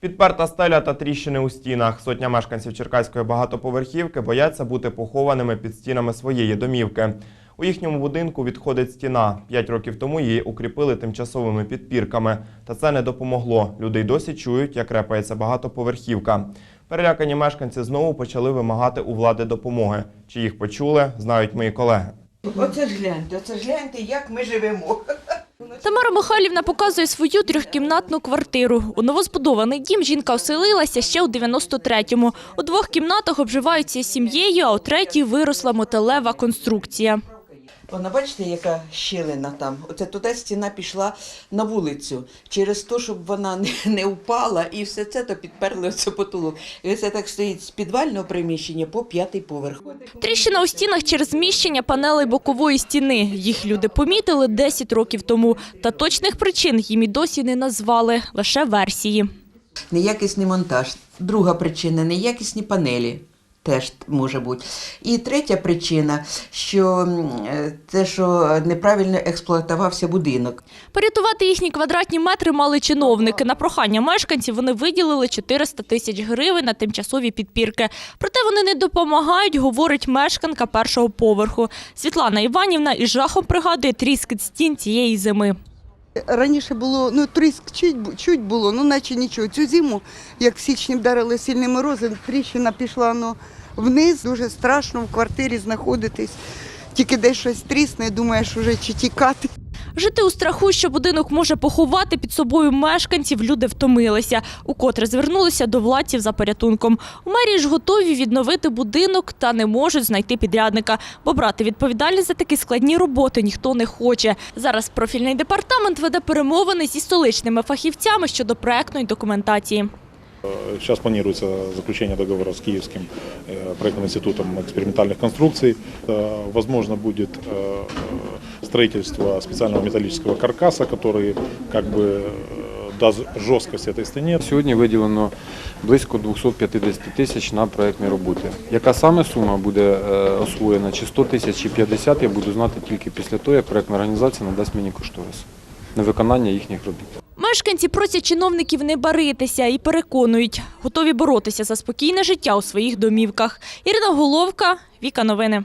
Підперта стеля та тріщини у стінах. Сотня мешканців Черкаської багатоповерхівки бояться бути похованими під стінами своєї домівки. У їхньому будинку відходить стіна. П'ять років тому її укріпили тимчасовими підпірками. Та це не допомогло. Люди й досі чують, як репається багатоповерхівка. Перелякані мешканці знову почали вимагати у влади допомоги. Чи їх почули, знають мої колеги. Оце ж гляньте, оце ж гляньте, як ми живемо. Тамара Михайлівна показує свою трьохкімнатну квартиру. У новозбудований дім жінка оселилася ще у 93-му. У двох кімнатах обживаються сім'єю, а у третій виросла мотелева конструкція. Вона бачите, яка щілина там. Оце туди стіна пішла на вулицю. Через те, щоб вона не, не впала, і все це то підперли оце потолок. І це так стоїть з підвального приміщення по п'ятий поверх. Тріщина у стінах через зміщення панелей бокової стіни. Їх люди помітили 10 років тому. Та точних причин їм і досі не назвали, лише версії. Неякісний монтаж. Друга причина неякісні панелі. Теж може бути. І третя причина, що е, те, що неправильно експлуатувався будинок. Порятувати їхні квадратні метри мали чиновники. На прохання мешканців вони виділили 400 тисяч гривень на тимчасові підпірки. Проте вони не допомагають, говорить мешканка першого поверху. Світлана Іванівна із жахом пригадує тріскіт стін цієї зими. Раніше було, ну тріск чуть, чуть було, ну наче нічого. Цю зиму, як в січні вдарили сильні морози, тріщина пішла ну, вниз, дуже страшно в квартирі знаходитись. Тільки десь щось трісне, думаєш, уже чи тікати. Жити у страху, що будинок може поховати під собою мешканців, люди втомилися. Укотре звернулися до владців за порятунком. У мерії ж готові відновити будинок та не можуть знайти підрядника, бо брати відповідальність за такі складні роботи ніхто не хоче. Зараз профільний департамент веде перемовини зі столичними фахівцями щодо проектної документації. Сейчас планируется заключение договора с Киевским э, проектным институтом экспериментальных конструкций. Э, Возможно, будет э, строительство специального металлического каркаса, который как бы э, даст жесткость этой стене. Сьогодні виділено близько 250 тисяч на проектні роботи. Яка саме сума буде е, освоєна, чи 100 тисяч, чи 50, я буду знати тільки після того, як проектна організація надасть мені кошторис на виконання їхніх робіт. Мешканці просять чиновників не баритися і переконують, готові боротися за спокійне життя у своїх домівках. Ірина Головка, Віка Новини.